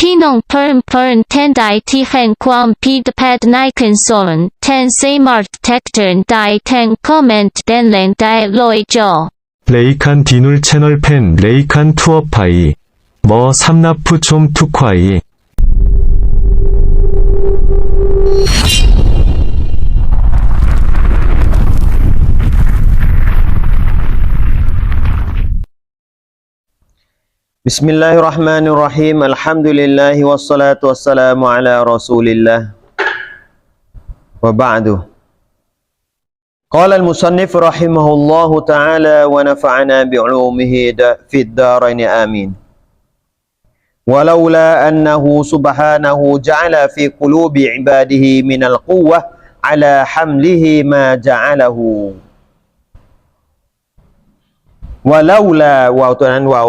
Pinong Pern Pern Ten Dai Ti Hen Quam Pid Pad Nikon Son Ten Seymart Tecturn Dai Ten Comment Den Len Dai Loi Jo 레이칸 디눌 채널 팬 레이칸 투어파이 머 삼나프 좀 투콰이 بسم الله الرحمن الرحيم الحمد لله والصلاة والسلام على رسول الله وبعد قال المصنف رحمه الله تعالى ونفعنا بعلومه دا- في الدارين آمين ولولا أنه سبحانه جعل في قلوب عباده من القوة على حمله ما جعله ولولا วาวตัวนั้นวา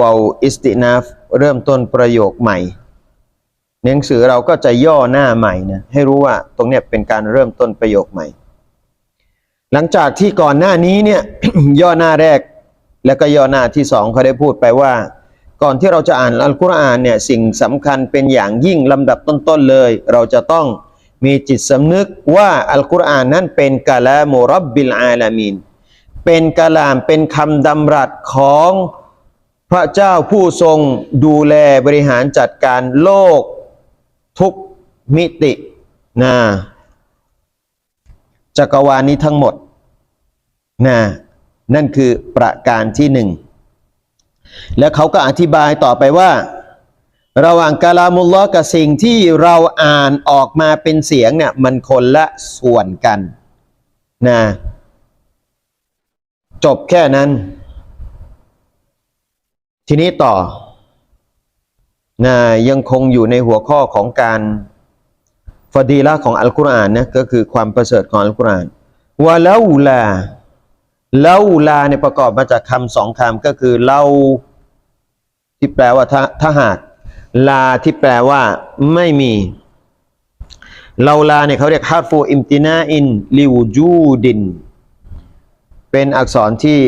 วาวอิสตินาฟเริ่มต้นประโยคใหม่หนังสือเราก็จะย่อหน้าใหม่นะให้รู้ว่าตรงเนี้ยเป็นการเริ่มต้นประโยคใหม่ หลังจากที่ก่อนหน้านี้เนี่ยย่อหน้าแรกแล้วก็ย่อหน้าที่สองเขาได้พูดไปว่า ก่อนที่เราจะอ่านอัลกุรอานเนี่ยสิ่งสำคัญเป็นอย่างยิ่งลำดับต้นๆเลย เราจะต้องมีจิตสำนึกว่าอัลกุรอานนั้นเป็นกาลามุรับบิลอาลามีนเป็นกาลามเป็นคำดำรัสของ พระเจ้าผู้ทรงดูแลบริหารจัดการโลกทุกมิตินะจักรวาลนี้ทั้งหมดนะนั่นคือประการที่หนึ่ง แล้วเขาก็อธิบายต่อไปว่า ระหว่างกาลามุลลอกับสิ่งที่เราอ่านออกมาเป็นเสียงเนี่ยมันคนละส่วนกันนะจบแค่นั้น ทีนี้ต่อนะยังคงอยู่ในหัวข้อของการฟดีละของอัลกุรอานนะก็คือความประเสริฐของอัลกุรอานวะลาลาลาลาเนี่ยประกอบมาจากคำสองคำก็คือเล่าที่แปลว่าถ้าถ้าหากลาที่แปลว่าไม่มีเลาลาเนี่ยเขาเรียกฮาฟูอิมตินาอินลิวจูดิน เป็นอักษรที่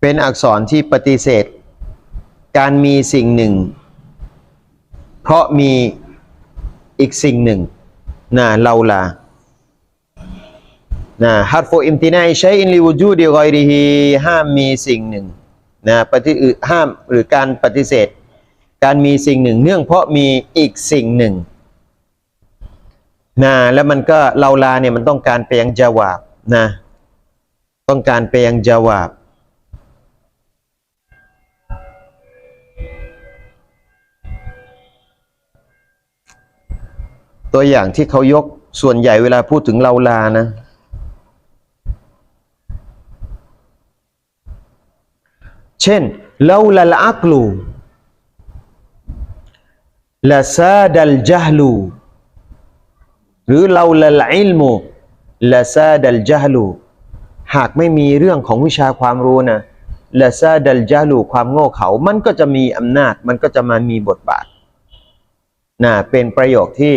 เป็นอักษรที่ปฏิเสธ การมีสิ่งหนึ่ง เพราะมีอีกสิ่งหนึ่งนะเลาลานะฮัตฟูอิมตินาใช้อินลิวจูดิกอยริฮีห้ามมีสิ่งหนึ่งนะปฏิอห้ามหรือการปฏิเสธ การมีสิ่งหนึ่ง เนื่องเพราะมีอีกสิ่งหนึ่งนะแล้วมันก็เลาลาเนี่ยมันต้องการไปยังจาวาบนะต้องการไปยังจาวาบ ตัวอย่างที่เขายกส่วนใหญ่เวลาพูดถึงเลาลานะ เช่นเลาลาลอักลูลาซาดัลจัฮลูหรือเลาลาลอิลมูลาซาดัลจัฮลูหากไม่มีเรื่องของวิชาความรู้นะลาซาดัลจัฮลูความโง่เขา มันก็จะมีอำนาจ มันก็จะมามีบทบาทนะเป็นประโยคที่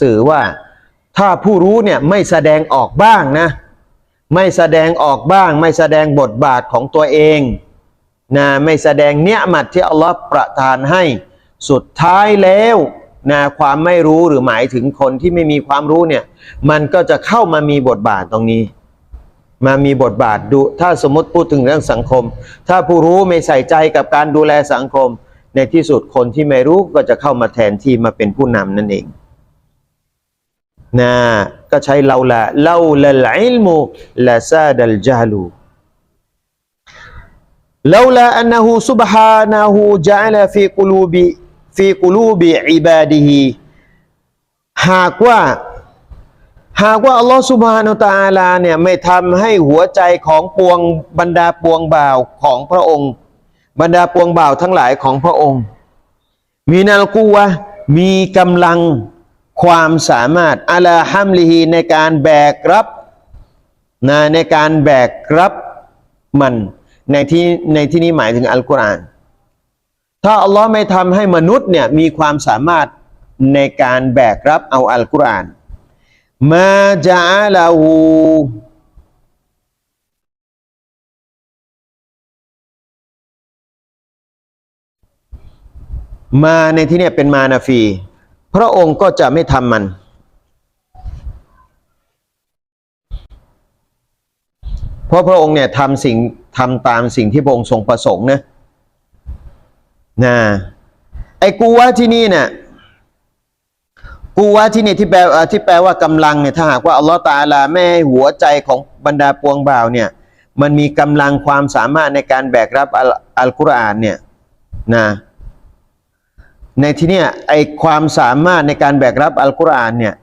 สื่อว่าถ้าผู้รู้เนี่ยไม่แสดงออกบ้างนะ ไม่แสดงออกบ้าง ไม่แสดงบทบาทของตัวเองนะไม่แสดงเนี้ยมัดที่อัลลอฮ์ประทานให้สุดท้ายแล้วนะความไม่รู้หรือหมายถึงคนที่ไม่มีความรู้เนี่ยมันก็จะเข้ามามีบทบาทตรงนี้ มามีบทบาทดูถ้าสมมติพูดถึงเรื่องสังคม ถ้าผู้รู้ไม่ใส่ใจกับการดูแลสังคม ในที่สุดคนที่ไม่รู้ก็จะเข้ามาแทนที่มาเป็นผู้นำนั่นเอง นะก็ใช้เราละเล่าละอิลมูละซาดัลจาลูลาลาอันหูซุบฮานะฮูจาลฟีกุลูบิฟีกุลูบิอิบาดิฮีหากว่าหากว่าอัลลอฮฺสุบฮานาตาลาเนี่ยไม่ทำให้หัวใจของปวงบรรดาปวงบ่าวของพระองค์ บรรดาปวงบ่าวทั้งหลายของพระองค์ มีนาลกูวะมีกำลัง ความสามารถอัลาฮัมลิฮีในการแบกรับนะในการแบกรับมันในที่ในที่นี้หมายถึงอัลกุรอาน ถ้าอัลลอฮ์ไม่ทำให้มนุษย์เนี่ยมีความสามารถในการแบกรับเอาอัลกุรอานมาจาลาหูมาในที่เนี่ยเป็นมานาฟี พระองค์ก็จะไม่ทำมัน เพราะพระองค์เนี่ยทำสิ่งทำตามสิ่งที่พระองค์ทรงประสงค์นะนะไอ้กูวะที่นี่เนี่ยกูวะที่นี่ที่แปลที่แปลว่ากำลังเนี่ยถ้าหากว่าอัลลอฮฺตาอาลาไม่หัวใจของบรรดาปวงบ่าวเนี่ย มันมีกำลังความสามารถในการแบกรับอัลกุรอานเนี่ยนะ ในที่นี้ไอความสามารถในการแบกรับอัลกุรอานเนี่ย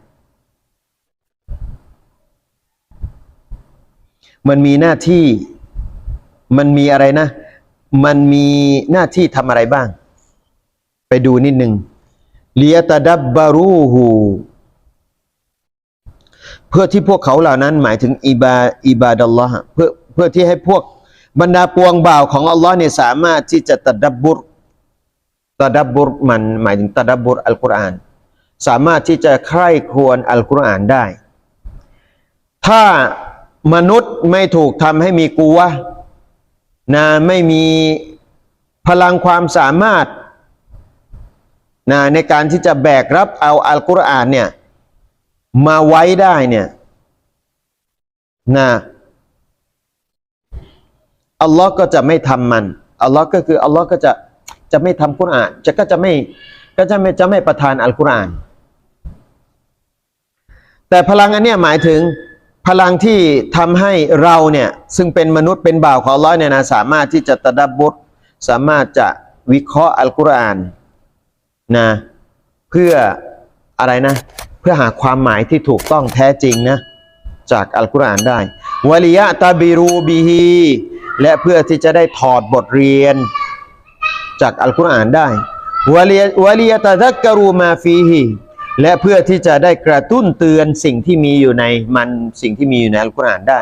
มันมีหน้าที่มันมีอะไรนะ มันมีหน้าที่ทำอะไรบ้าง ไปดูนิดหนึ่งเลียตดับบารูหูเพื่อที่พวกเขาเหล่านั้นหมายถึงอิบาอิบาดัลลอฮ์เพื่อเพื่อที่ให้พวกบรรดาปวงบ่าวของอัลลอฮ์เนี่ยสามารถที่จะตะดับบุร ตะดับบุรมันหมายถึงตะดับบุรอัลกุรอาน สามารถที่จะใคร่ครวญอัลกุรอานได้ ถ้ามนุษย์ไม่ถูกทำให้มีกูวนะไม่มีพลังความสามารถนะในการที่จะแบกรับเอาอัลกุรอานเนี่ยมาไว้ได้เนี่ยนะอัลลอฮ์ก็จะไม่ทำมันอัลลอฮ์ก็คืออัลลอฮ์ก็จะ จะไม่ทำกุรอานจะก็จะไม่ก็จะไม่จะไม่ประทานอัลกุรอาน แต่พลังอันเนี้ยหมายถึงพลังที่ทำให้เราเนี่ยซึ่งเป็นมนุษย์เป็นบ่าวของอัลลอฮ์เนี่ยนะสามารถที่จะตะดับบุตสามารถจะวิเคราะห์อัลกุรอานนะเพื่ออะไรนะ เพื่อหาความหมายที่ถูกต้องแท้จริงนะจากอัลกุรอานได้วลิยะตาบิรูบิฮีและเพื่อที่จะได้ถอดบทเรียน จากอัลกุรอานได้วะลีวะลียะตะซักกะรูมาฟีฮีและเพื่อที่จะได้กระตุ้นเตือนสิ่งที่มีอยู่ในมันสิ่งที่มีอยู่ในอัลกุรอานได้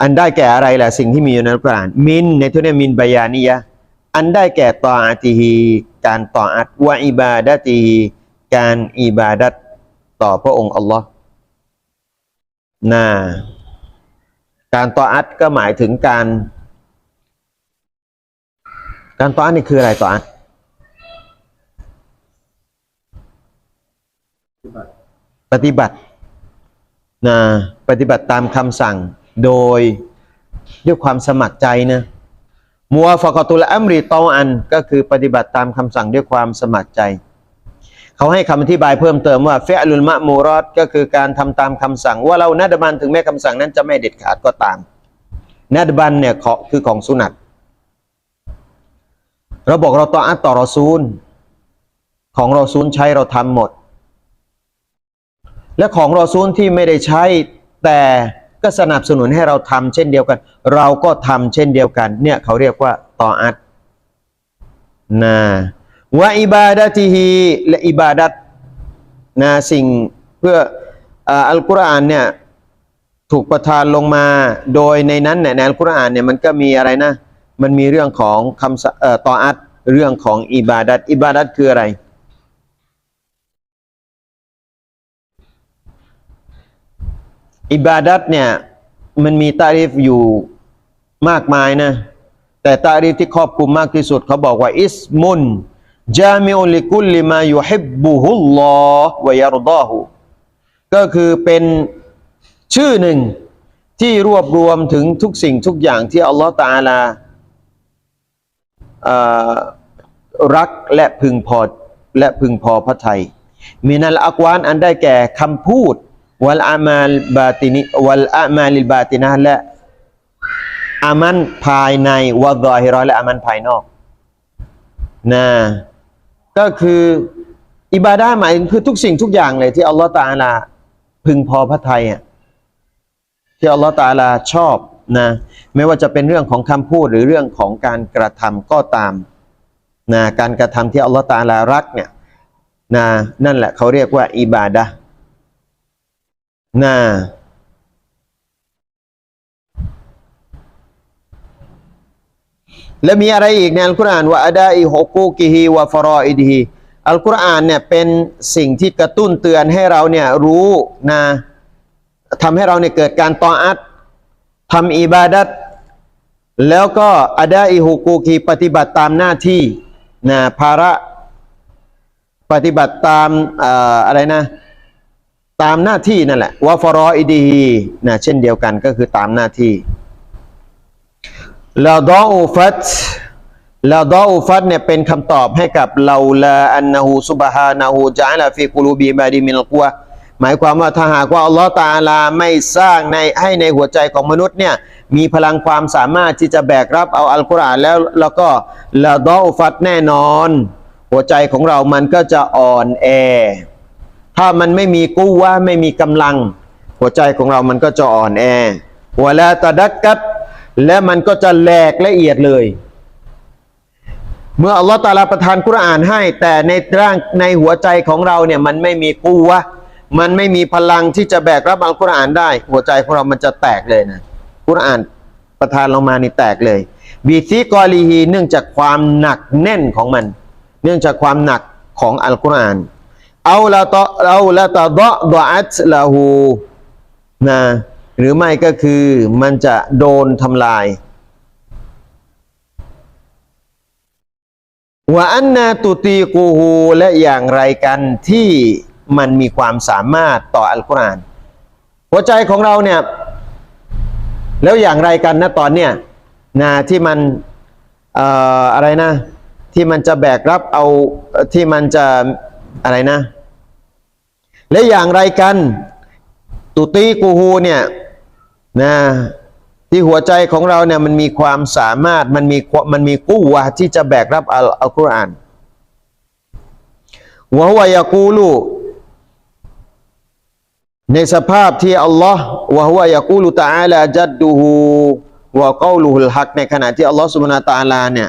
อันได้แก่อะไรล่ะสิ่งที่มีอยู่ในอัลกุรอานมินในทุนยมินบายานียะอันได้แก่ตออาติฮีการต่ออัตวะอิบาดะติฮีการอิบาดัตต่อพระองค์อัลลอฮ์นะการต่ออัตก็หมายถึงการ การต่ออันนี่คืออะไรต่ออันปฏิบัตินะปฏิบัติตามคำสั่งโดยด้วยความสมัครใจนะมัวฟะกตุลอัมรีตออันก็คือปฏิบัติตามคำสั่งด้วยความสมัครใจ เขาให้คำอธิบายเพิ่มเติมว่าเฟอลุลมะมูรอดก็คือการทำตามคำสั่ง ว่าเรานัดบันถึงแม้คำสั่งนั้นจะไม่เด็ดขาดก็ตามนัดบันเนี่ยคือของสุนัต เราบอกเราต่ออัตต่อรอซูล ของรอซูลใช้เราทำหมด และของรอซูลที่ไม่ได้ใช้แต่ก็สนับสนุนให้เราทำเช่นเดียวกัน เราก็ทำเช่นเดียวกัน เนี่ยเขาเรียกว่าต่ออัตนะวะอิบาดะติฮีและอิบาดัตนะสิ่งเพื่ออ,อัลกุรอานเนี่ยถูกประทานลงมาโดยในนั้นเนี่ยในอัลกุรอานเนี่ยมันก็มีอะไรนะ มันมีเรื่องของคำสเอ่อตออัตเรื่องของอิบาดัตอิบาดัตคืออะไร อิบาดัตเนี่ยมันมีตาริฟอยู่มากมายนะ แต่ตาริฟที่ครอบคลุมมากที่สุดเขาบอกว่า อิสมุนจามิอุลิกุลลิมายุฮิบบุฮุลลอฮ์วยารดาหูก็คือเป็นชื่อหนึ่งที่รวบรวมถึงทุกสิ่งทุกอย่างที่อัลลอฮฺตาอาลา รักและพึงพอและพึงพอพระทัยมินัลอักวานอันได้แก่คำพูดวัลอามาลบาตินิวัลอามาลิบาตินะและอามันภายในวัดอฮิรอและอามันภายนอกนะก็คืออิบาดาหมายถึงคือทุกสิ่งทุกอย่างเลยที่อัลลอฮฺตาอาลาพึงพอพระทัยอะที่อัลลอฮฺตาลาชอบนะ ไม่ว่าจะเป็นเรื่องของคำพูดหรือเรื่องของการกระทำก็ตามนะการกระทำที่อัลลอฮฺตาลารักเนี่ยนะนั่นแหละเขาเรียกว่าอิบาดะห์นะและมีอะไรอีกในอัลกุรอานว่าอดาอิฮุกูกิฮิวะฟรออิดฮิอัลกุรอานเนี่ยเป็นสิ่งที่กระตุ้นเตือนให้เราเนี่ยรู้นะทำให้เราเนี่ยเกิดการตออัต ทำอิบาดัตแล้วก็อาดาอิฮูกูกีปฏิบัติตามหน้าที่นะภาระปฏิบัติตามออะไรนะ ตามหน้าที่นั่นแหละวะฟรออิดีฮีนะเช่นเดียวกันก็คือตามหน้าที่ลาดออูฟัตลาดออูฟัตเนี่ยเป็นคำตอบให้กับเลาลาอันนะฮูซุบฮานะฮูจาลาฟีกุลูบีบาดีมินลกัวะ หมายความว่าถ้าหากว่าอัลลอฮ์ตาลาไม่สร้างในให้ในหัวใจของมนุษย์เนี่ยมีพลังความสามารถที่จะแบกรับเอาอัลกุรอานแล้วแล้วก็ลาดอฟัตแน่นอน หัวใจของเรามันก็จะอ่อนแอ ถ้ามันไม่มีกู้ว่าไม่มีกำลัง หัวใจของเรามันก็จะอ่อนแอวลาตะดักกัดและมันก็จะแหลกละเอียดเลย เมื่ออัลลอฮฺตาลาประทานกุรอานให้ แต่ในร่างในหัวใจของเราเนี่ยมันไม่มีกู้วะ มันไม่มีพลังที่จะแบกรับอัลกุรอานได้ หัวใจของเรามันจะแตกเลยนะกุรอานประทานลงมานี่แตกเลยบีซีกอลีฮีเนื่องจากความหนักแน่นของมัน เนื่องจากความหนักของอัลกุรอานเอาละตอเอาละตะดะดะอัตละหูนะหรือไม่ก็คือมันจะโดนทำลายว่าอันนาตุตีกูฮูและอย่างไรกันที่ มันมีความสามารถต่ออัลกุรอาน หัวใจของเราเนี่ย แล้วอย่างไรกันนะตอนเนี้ยนะที่มันเอ่ออะไรนะ ที่มันจะแบกรับเอาที่มันจะอะไรนะ และอย่างไรกัน ตุตีกูฮูเนี่ยนะที่หัวใจของเราเนี่ยมันมีความสามารถมันมีมันมีกู้วะที่จะแบกรับอัลอัลกุรอานวะฮุวะยะกูลู ในสภาพที่อัลลอฮ์วะฮุวายะกูลุตาลาจัดดูฮูวะกาลูฮุลฮักในขณะที่อัลลอฮ์สุบนาตาลาเนี่ย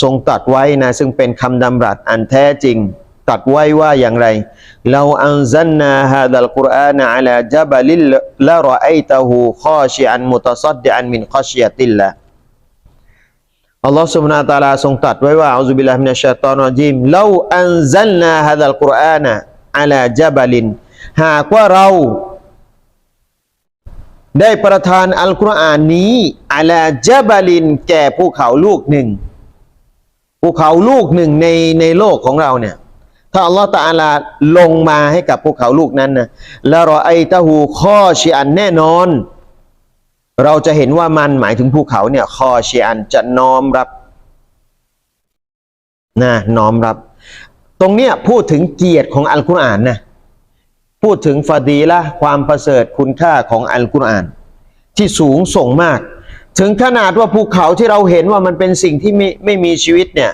ทรงตัดไว้นะซึ่งเป็นคำดำรัสอันแท้จริง ตัดไว้ว่าอย่างไรเราอันซันนาฮะดัลกุรอานอัลาจับลิลละรอไอตะฮูคอชิอันมุตซัดดอันมินคอชิยติลละอัลลอฮ์สุบนาตาลาทรงตัดไว้ว่าอัลลอฮฺบิลลาฮิมินัชชัยตอนรจีมเราอันซันนาฮะดัลกุรอานอัลาจับลิน หากว่าเรา ได้ประทานอัลกุรอานนี้อะลาจับลินแก่ภูเขาลูกหนึ่งภูเขาลูกหนึ่งในในโลกของเราเนี่ย ถ้าอัลลอฮฺตะอาลาลงมาให้กับภูเขาลูกนั้นนะแล้วรอไอตะฮูข้อชิอันแน่นอน เราจะเห็นว่ามันหมายถึงภูเขาเนี่ยคอชียนจะน้อมรับนะน้อมรับ ตรงเนี้ยพูดถึงเกียรติของอัลกุรอานนะ พูดถึงฟาดีละความประเสริฐคุณค่าของอัลกุรอาน ที่สูงส่งมาก ถึงขนาดว่าภูเขาที่เราเห็นว่ามันเป็นสิ่งที่ไม่ไม่มีชีวิตเนี่ย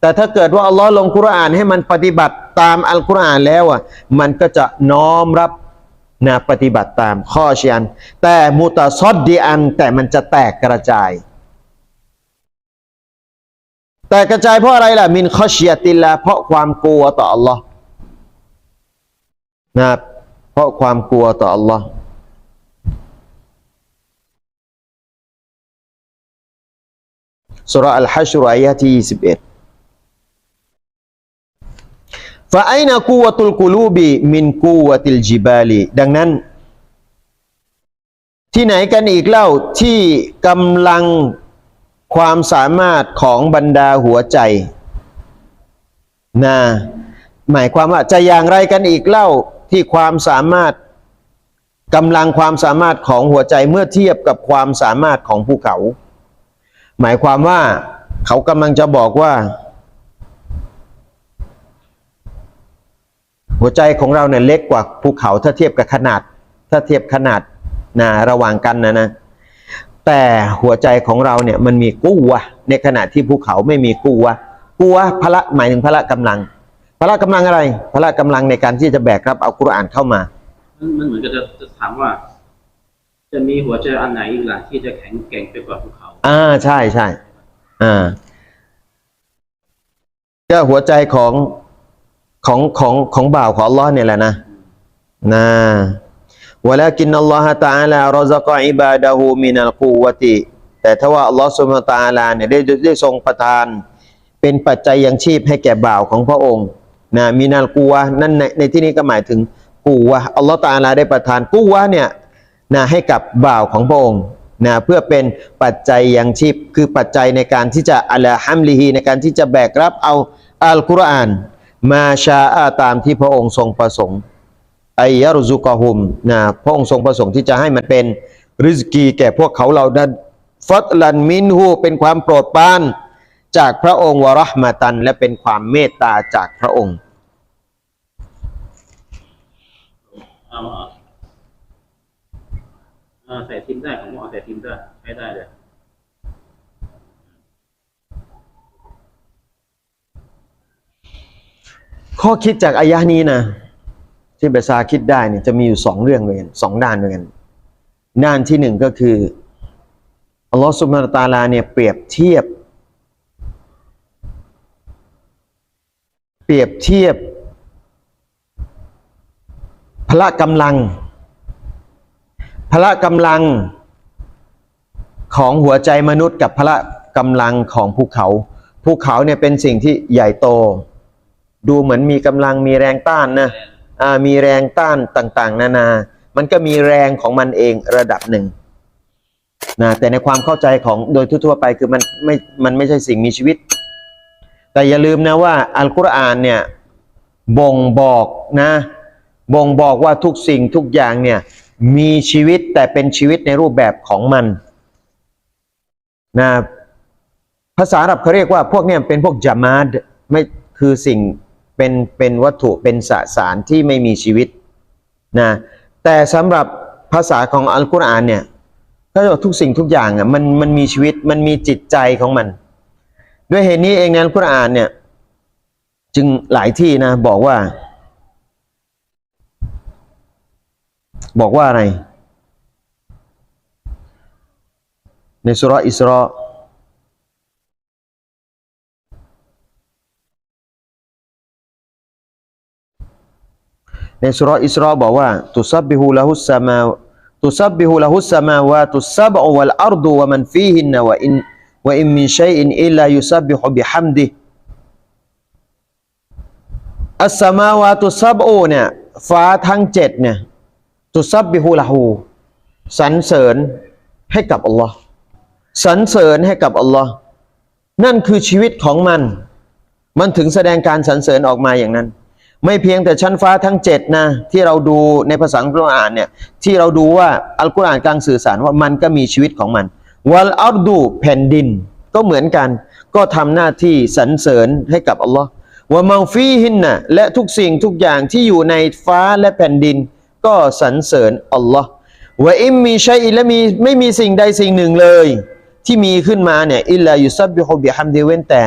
แต่ถ้าเกิดว่าอัลลอฮ์ลงกุรอานให้มันปฏิบัติตามอัลกุรอานแล้วอะมันก็จะน้อมรับนะปฏิบัติตามข้อเชียน แต่มุตซอดดีอัน แต่มันจะแตกกระจาย แตกกระจายเพราะอะไรล่ะ มินข้อเชียติลละเพราะความกลัวต่ออัลลอฮ์ นะเพราะความกลัวต่ออัลลอฮ์สุรอัลฮัชรอายะที่21ฟาไอนากูวะตุลกุลูบีมินกูวะติลจิบาลีดังนั้น ที่ไหนกันอีกเล่าที่กำลังความสามารถของบรรดาหัวใจนะหมายความว่าจะอย่างไรกันอีกเล่า ที่ความสามารถกำลังความสามารถของหัวใจเมื่อเทียบกับความสามารถของภูเขา หมายความว่าเขากำลังจะบอกว่า หัวใจของเราเนี่ยเล็กกว่าภูเขาถ้าเทียบกับขนาด ถ้าเทียบขนาดนะระหว่างกันนะนะแต่หัวใจของเราเนี่ยมันมีกู้วะในขณะที่ภูเขาไม่มีกู้วะกู้วะพละหมายถึงพละกำลัง พละกำลังอะไร พละกำลังในการที่จะแบกรับเอากุรอานเข้ามา มันมันเหมือนกับจะจะถามว่า จะมีหัวใจอันไหนอีกล่ะที่จะแข็งแกร่งไปกว่าภูเขาอ่าใช่ใช่อ่าก็หัวใจของของของของบ่าวของอัลลอฮ์เนี่ยแหละนะนะวะลากินอัลลอฮฺตะอาลารซะกออิบาดะฮูมินัลกูวะติ แต่ถ้าว่าอัลลอฮ์ซุบฮานะฮูวะตะอาลาเนี่ยได้ได้ทรงประทาน เป็นปัจจัยยังชีพให้แก่บ่าวของพระองค์ นะมินัลกูวะนั่นในในที่นี้ก็หมายถึงกูวะอัลลอฮ์ตะอาลาได้ประทานกูวะเนี่ยนะให้กับบ่าวของพระองค์นะเพื่อเป็นปัจจัยยังชีพ คือปัจจัยในการที่จะอัลฮัมลิฮีในการที่จะแบกรับเอาอัลกุรอาน มาชาอาตามที่พระองค์ทรงประสงค์ไอยารุซุกะฮุมนะพระองค์ทรงประสงค์ที่จะให้มันเป็นริสกีแก่พวกเขาเหล่านั้นฟัตลันมินฮูเป็นความโปรดปราน จากพระองค์วรห์มะตัน และเป็นความเมตตาจากพระองค์เอาเอาใส่ทิมได้ของผมเอาใส่ทิมได้ใช้ได้เลยข้อคิดจากอายะนี้นะที่เบซาคิดได้เนี่ยจะมีอยู่สองเรื่องเลยกันสองด้านด้วยกันด้านที่หนึ่งก็คืออัลลอฮฺสุบฮานตาลาเนี่ยเปรียบเทียบ เปรียบเทียบ พละกำลัง พละกำลังของหัวใจมนุษย์กับพละกำลังของภูเขา ภูเขาเนี่ยเป็นสิ่งที่ใหญ่โต ดูเหมือนมีกำลังมีแรงต้านนะมีแรงต้านต่าง ๆ นานา มันก็มีแรงของมันเองระดับหนึ่งนะแต่ในความเข้าใจของโดยทั่วๆไปคือมันไม่ มันไม่ใช่สิ่งมีชีวิต แต่อย่าลืมนะว่าอัลกุรอานเนี่ยบ่งบอกนะบ่งบอกว่าทุกสิ่งทุกอย่างเนี่ยมีชีวิตแต่เป็นชีวิตในรูปแบบของมันนะภาษาอับเขาเรียกว่าพวกเนี่ยเป็นพวกจามาดไม่คือสิ่งเป็นเป็นวัตถุเป็นสสารที่ไม่มีชีวิตนะแต่สำหรับภาษาของอัลกุรอานเนี่ยก็จะทุกสิ่งทุกอย่างอะมันมันมีชีวิตมันมีจิตใจของมัน ด้วยเหตุนี้เองในอัลกุรอานเนี่ย จึงหลายที่นะ บอกว่า บอกว่าอะไร ในสุรอิสราในสุรอิสราบอกว่าตุซับบิฮูละฮุสสมาตุซับบิฮูละฮุสสมาวาตุสซับอวัลอัรดุวะมันฟีฮินวะอิน วะอินมินชัยอินอิลลายุซับบิฮุบิฮัมดิอัสสมาวาตุซับอเนี่ยฟ้าทั้งเจ็ดเนี่ยตุซับบิฮูละฮูสรรเสริญให้กับอัลลอฮ์สรรเสริญให้กับอัลลอฮ์นั่นคือชีวิตของมัน มันถึงแสดงการสรรเสริญออกมาอย่างนั้น ไม่เพียงแต่ชั้นฟ้าทั้งเจ็ดนะ ที่เราดูในภาษาอังกฤษอ่านเนี่ยที่เราดูว่าอัลกุรอานกลางสื่อสารว่ามันก็มีชีวิตของมัน วัลอัรดูแผ่นดิน ก็เหมือนกัน ก็ทำหน้าที่สรรเสริญให้กับอัลลอฮ์ว่ามังฟีหินนะและทุกสิ่งทุกอย่างที่อยู่ในฟ้าและแผ่นดิน ก็สรรเสริญอัลลอฮ์ว่าอิมมีชัยอินและมีไม่มีสิ่งใดสิ่งหนึ่งเลย ที่มีขึ้นมาเนี่ยอิลลายุซับบิฮุบิฮัมดีเว้นแต่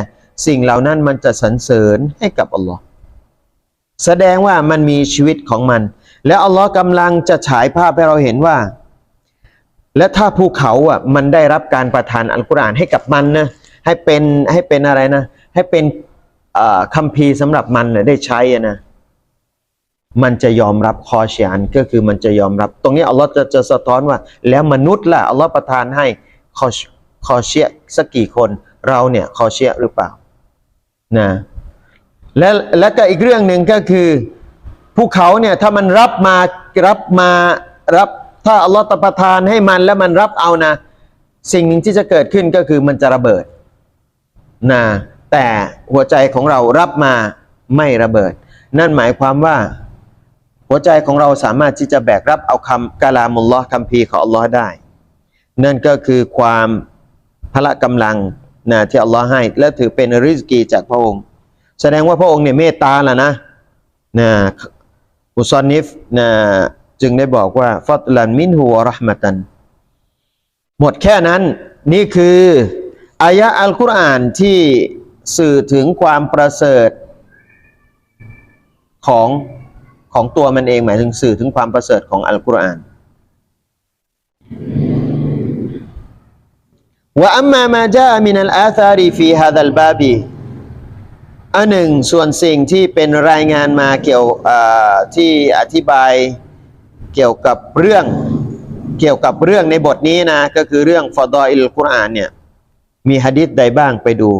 สิ่งเหล่านั้นมันจะสรรเสริญให้กับอัลลอฮ์แสดงว่ามันมีชีวิตของมัน และอัลลอฮ์กำลังจะฉายภาพให้เราเห็นว่า และถ้าภูเขาอะมันได้รับการประทานอัลกุรอานให้กับมันนะให้เป็นให้เป็นอะไรนะ ให้เป็นคัมภีร์สำหรับมันนะได้ใช้อะนะมันจะยอมรับคอเชียนก็คือมันจะยอมรับ ตรงนี้อัลลอฮ์จะจะสะท้อนว่า แล้วมนุษย์ล่ะอัลลอฮ์ประทานให้คอคอเชียสักกี่คนเราเนี่ยคอเชียหรือเปล่านะและและก็อีกเรื่องหนึ่งก็คือภูเขาเนี่ยถ้ามันรับมารับมารับ ถ้าอัลลอฮฺประทานให้มันแล้วมันรับเอานะ สิ่งหนึ่งที่จะเกิดขึ้นก็คือมันจะระเบิดนะแต่หัวใจของเรารับมาไม่ระเบิด นั่นหมายความว่า หัวใจของเราสามารถที่จะแบกรับเอาคำกาลามุลลอฮ์คำพีของอัลลอฮ์ได้ นั่นก็คือความพละกำลังนะที่อัลลอฮ์ให้ และถือเป็นริสกีจากพระองค์ แสดงว่าพระองค์เนี่ยเมตตาแหละนะนะอุซอนิฟนะ จึงได้บอกว่าฟัตลันมินฮูวราะห์มตัน หมดแค่นั้นนี่คืออายะอัลกุรอานที่สื่อถึงความประเสริฐของของตัวมันเองหมายถึงสื่อถึงความประเสริฐของอัลกุรอานว่าอัมมามาจามินัลอาธารีฟีฮาดัลบาบีอันหนึ่งส่วนสิ่งที่เป็นรายงานมาเกี่ยวที่อธิบาย เกี่ยวกับเรื่องเกี่ยวกับเรื่องในบทนี้นะ ก็คือเรื่องฟาดออิลกุรอานเนี่ยมีหะดิษใดบ้างไปดู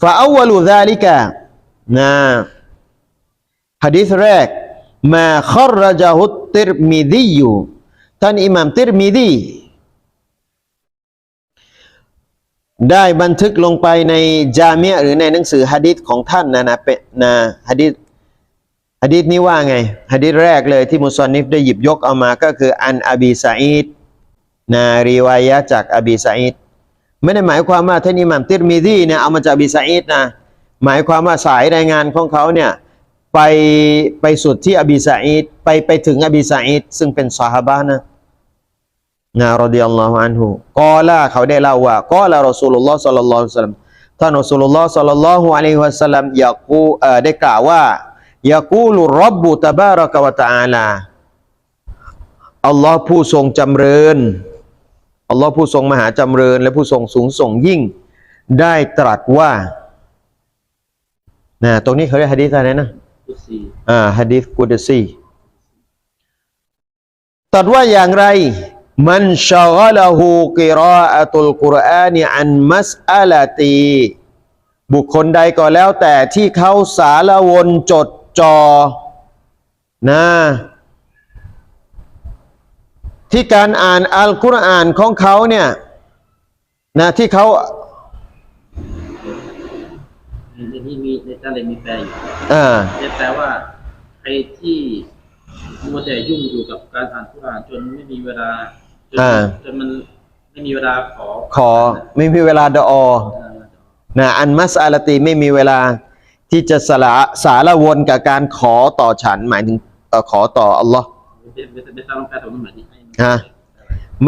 ฟาอาวลูซาลิกะนะหะดิษแรกมาคอรจาฮุตติรมิดีอยู่ท่านอิหม่ามติรมิดีได้บันทึกลงไปในจามียหรือในหนังสือฮะดิษของท่านนะนะเป็นนะฮะดิษ ฮะดิษนี้ว่าไงฮะดิษแรกเลยที่มุสนิฟได้หยิบยกเอามาก็คืออันอบีซาอีดนะรีวายะจากอบีซาอีดไม่ได้หมายความว่าท่านอิหม่ามติรมิซีเนี่ยเอามาจากอบีซาอีดนะหมายความว่าสายรายงานของเขาเนี่ยไปไปสุดที่อบีซาอีดไปไปถึงอบีซาอีดซึ่งเป็นซอฮาบะนะนะรดิยัลลอฮุอันฮุกอละเขาได้เล่าว่ากอละรอซูลุลลอฮ์สัลลัลลอฮุอะลัยฮิวะสัลลัมท่านรอซูลุลลอฮ์สัลลัลลอฮุอะลัยฮิวะสัลลัมยากูเอ่อได้กล่าวว่า ยากูลุรับบุตบารักะวะตะอาลาอัลลอฮ์ผู้ทรงจำเริญอัลลอฮ์ผู้ทรงมหาจำเริญ และผู้ทรงสูงส่งยิ่ง ได้ตรัสว่านะตรงนี้เขาเรียกฮะดีษอะไรนะกุซีอ่าฮะดีษกุดซีตรัสว่าอย่างไรมันชะกละหูกิรออะตุลกุรอานีอันมัสอาลาตี บุคคลใดก็แล้วแต่ที่เขาสารวนจด จอนะที่การอ่านอัลกุรอานของเขาเนี่ยนะที่เขาในนี้มีในตาเลมีแปลอยู่อ่าจะแปลว่าใครที่มัวแต่ยุ่งอยู่กับการอ่านคุรานจนไม่มีเวลาจนอ่าจนมันไม่มีเวลาขอขอไม่มีเวลาดออเอ่อนะอันมัสอาลตีไม่มีเวลา ที่จะสละสารวนกับการขอต่อฉันหมายถึงอขอต่ออัลลอฮ์มันหมายถึงให้ฮะ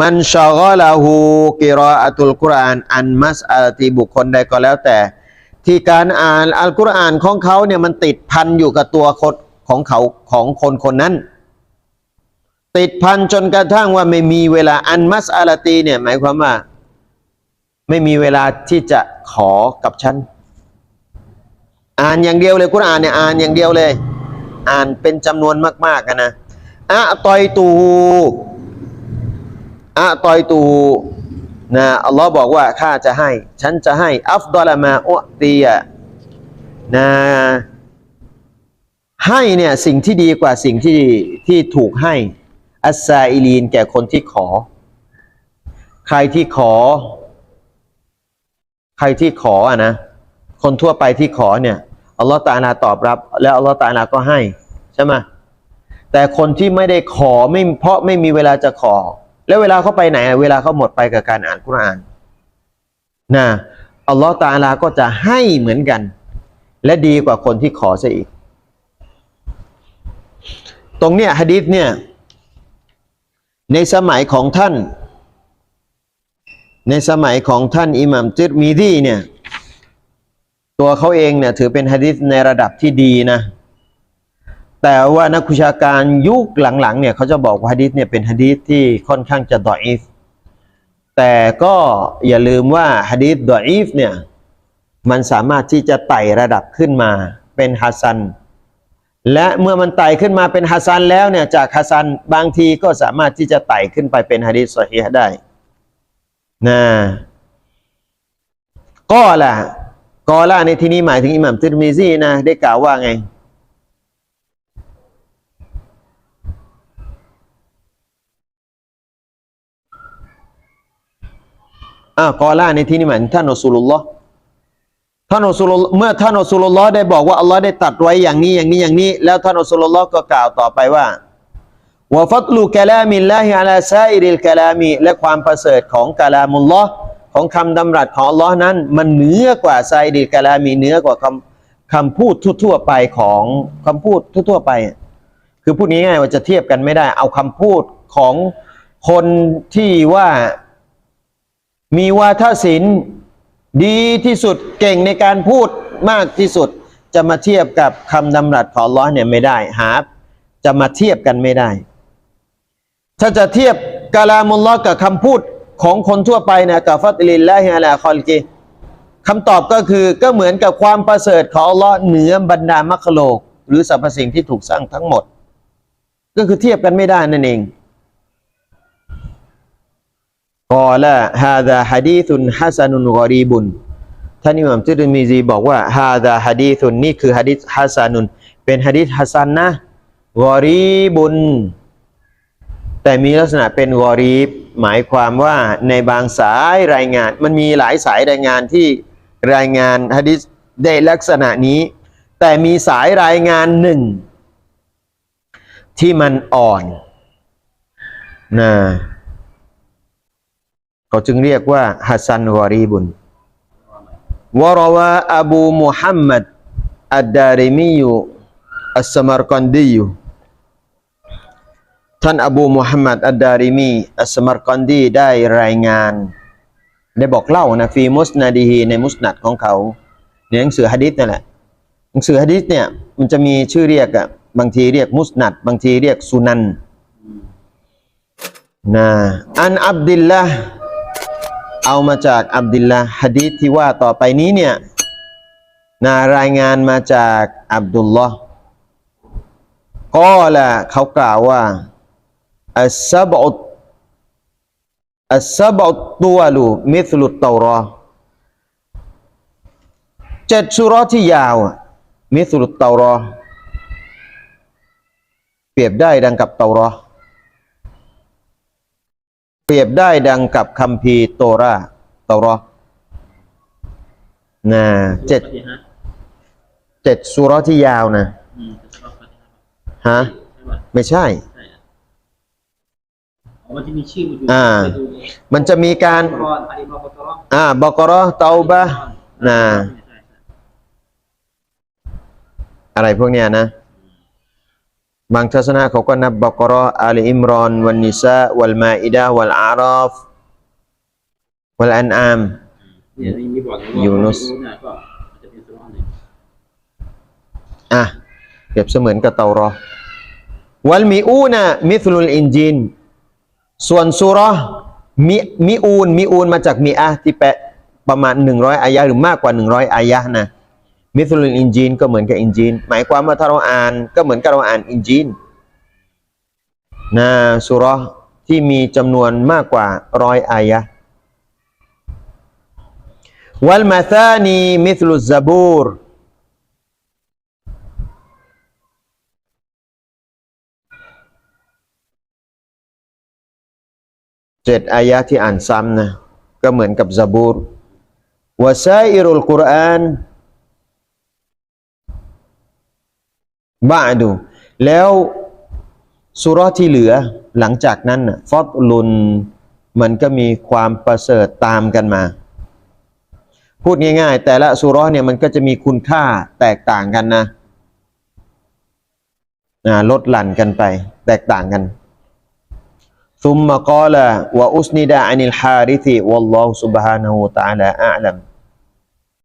มันชากลาหูกิรออัตุลกุรอานอันมัสอาลตีบุคคลใดก็แล้วแต่ ที่การอ่านอัลกุรอานของเขาเนี่ยมันติดพันอยู่กับตัวคนของเขาของคนคนนั้น ติดพันจนกระทั่งว่าไม่มีเวลาอันมัสอาลตีเนี่ยหมายความว่า ไม่มีเวลาที่จะขอกับฉัน อ่านอย่างเดียวเลยกุรอานเนี่ยอ่านอย่างเดียวเลย อ่านเป็นจำนวนมากๆกันนะอะตอยตูอะตอยตูนะอัลลอฮ์บอกว่าข้าจะให้ ฉันจะให้ อัฟดอลมาอุตียนะให้เนี่ยสิ่งที่ดีกว่าสิ่งที่ที่ถูกให้อัสซาอิลีนแก่คนที่ขอ ใครที่ขอ ใครที่ขออะนะคนทั่วไปที่ขอเนี่ย อัลลอฮ์ตะอาลาตอบรับ แล้วอัลลอฮ์ตะอาลาก็ให้ใช่ไหมแต่คนที่ไม่ได้ขอไม่เพราะไม่มีเวลาจะขอ แล้วเวลาเขาไปไหน เวลาเขาหมดไปกับการอ่านกุรอานนะอัลลอฮ์ตะอาลาก็จะให้เหมือนกัน และดีกว่าคนที่ขอซะอีก ตรงเนี้ยฮะดิษเนี่ยในสมัยของท่าน ในสมัยของท่านอิหมัมติรมีดีเนี่ย ตัวเขาเองเนี่ยถือเป็นฮะดิษในระดับที่ดีนะ แต่ว่านักวิชาการยุคหลังๆเนี่ยเขาจะบอกว่าฮะดิษเนี่ยเป็นฮะดิษที่ค่อนข้างจะดออีฟแต่ก็อย่าลืมว่าฮะดิษดออีฟเนี่ยมันสามารถที่จะไต่ระดับขึ้นมาเป็นฮัสซันและเมื่อมันไต่ขึ้นมาเป็นฮัสซันแล้วเนี่ยจากฮัสซันบางทีก็สามารถที่จะไต่ขึ้นไปเป็นฮะดิษซอฮีฮได้นะก็ล่ะ ก็ล่ะในที่นี้หมายถึงอิหม่ามติรมิซีนะ ได้กล่าวว่าไง อ่ากอล่าในที่นี้หมายถึงท่านอัสูลุลลอฮ์ท่านอัสูลุลเมื่อท่านอัสูลุลลอฮ์ได้บอกว่า อัลลอฮ์ได้ตัดไว้อย่างนี้อย่างนี้อย่างนี้ แล้วท่านอัสูลุลลอฮ์ก็กล่าวต่อไปว่าวะฟัตลูกะลามิลลาฮิอะลาซาอิริลกะลามีและความประเสริฐของกะลามุลลอฮ์ ของคำดำรัสของอัลลอฮ์นั้น มันเหนือกว่าไซาอิกะลามีเหนือกว่าคำคำพูดทั่วๆไปของคำพูดทั่วๆไป คือพูดง่ายๆว่าจะเทียบกันไม่ได้ เอาคำพูดของคนที่ว่ามีวาทศิลป์ดีที่สุดเก่งในการพูดมากที่สุด จะมาเทียบกับคำดำรัสของลลอเนี่ยไม่ได้หาจะมาเทียบกันไม่ได้ ถ้าจะเทียบกาลามุลลอกับคำพูด ของคนทั่วไปนะกับฟัตลิลลาฮิลาคอลกีคำตอบก็คือก็เหมือนกับความประเสริฐของอัลลอฮ์เหนือบรรดามัคโลก หรือสรรพสิ่งที่ถูกสร้างทั้งหมด ก็คือเทียบกันไม่ได้นั่นเองกอละฮาดาฮะดีซุนฮัสนุนกอรีบุนท่านอิหม่ามติรมิซีบอกว่าฮาดาฮะดีซุนนี่คือฮะดิษฮัสนุน เป็นฮะดิษฮัสซันนะกอรีบุน แต่มีลักษณะเป็นวอรีบหมายความว่าในบางสายรายงาน มันมีหลายสายรายงานที่รายงานฮะดิษได้ลักษณะนี้ แต่มีสายรายงานหนึ่ง ที่มันอ่อนนะเขาจึงเรียกว่าฮัสซันวอรีบุนวรวาอบูมุฮัมมัดอัดดาริมียูอัสสมารกันดียู ท่านอบูมุฮัมมัดอัดดาริมีอัสมารกันดีได้รายงาน ได้บอกเล่านะฟีมุสนาดีฮีในมุสนัดของเขาในหนังสือฮะดิษนั่นแหละหนังสือฮะดิษเนี่ยมันจะมีชื่อเรียกอะบางทีเรียกมุสนัดบางทีเรียกสุนันนะอันอับดิลละเอามาจากอับดิลละฮะดิษที่ว่าต่อไปนี้เนี่ยนารายงานมาจากอับดุลลอฮ์ก็ละเขากล่าวว่า อัสซาบอุตอัสซาบอุตตัวลูมิธลุตเตารอเจ็ดสุเราะห์ที่ยาวอะมิธลุตเตารอเปรียบได้ดังกับเตารอเปรียบได้ดังกับคัมภีร์โตราเตารอนะเจ็ดปฏิหารเจ็ดสุเราะห์ที่ยาวนะอืมจะชอบปฏิหารฮะใช่ป่ะไม่ใช่ใช่อะอ๋อ มันจะมีชื่อมันอยู่อ่าไปดูมันจะมีการรอนอาลีบอกตรออ่าบกรอเตาบะห์น่ะใช่ใช่อะไรพวกเนี้ยนะ บางทัศนะเขาก็นับบกรออาลีอิมรอน วันนิสาวัลมาอิดะวัลอาราฟวัลอันอามเนี่ยนี่มีบอกอยู่ว่ายูนุสไม่รู้เนี่ยก็มันจะเป็นสุรอนหนึ่งอะเปรียบเสมือนกับเตารอ วัลมีอูนะมิธลุลอินจิน ส่วนสุร์มิมิอูนมิอูนมาจากมีอะที่แปลประมาณ 100 อายะหรือมากกว่า 100 อายะนะมิธลุลอินจีนก็เหมือนกับอินจีนหมายความว่าถ้าเราอ่านก็เหมือนกับเราอ่านอินจีนนะสุร์ที่มีจำนวนมากกว่าร้อยอายะวัลมาธานีมิธลุซะบูร เจ็ดอายะที่อ่านซ้ำนะ ก็เหมือนกับซะบูรวะซาอิรุลกุรอานบาดู แล้วสุรที่เหลือหลังจากนั้นน่ะฟอดลุน มันก็มีความประเสริฐตามกันมา พูดง่ายๆ แต่ละสุร์เนี่ยมันก็จะมีคุณค่าแตกต่างกันนะลดหลั่นกันไป แตกต่างกัน ثم قال وأسند عن الحارث والله سبحانه وتعالى أعلم.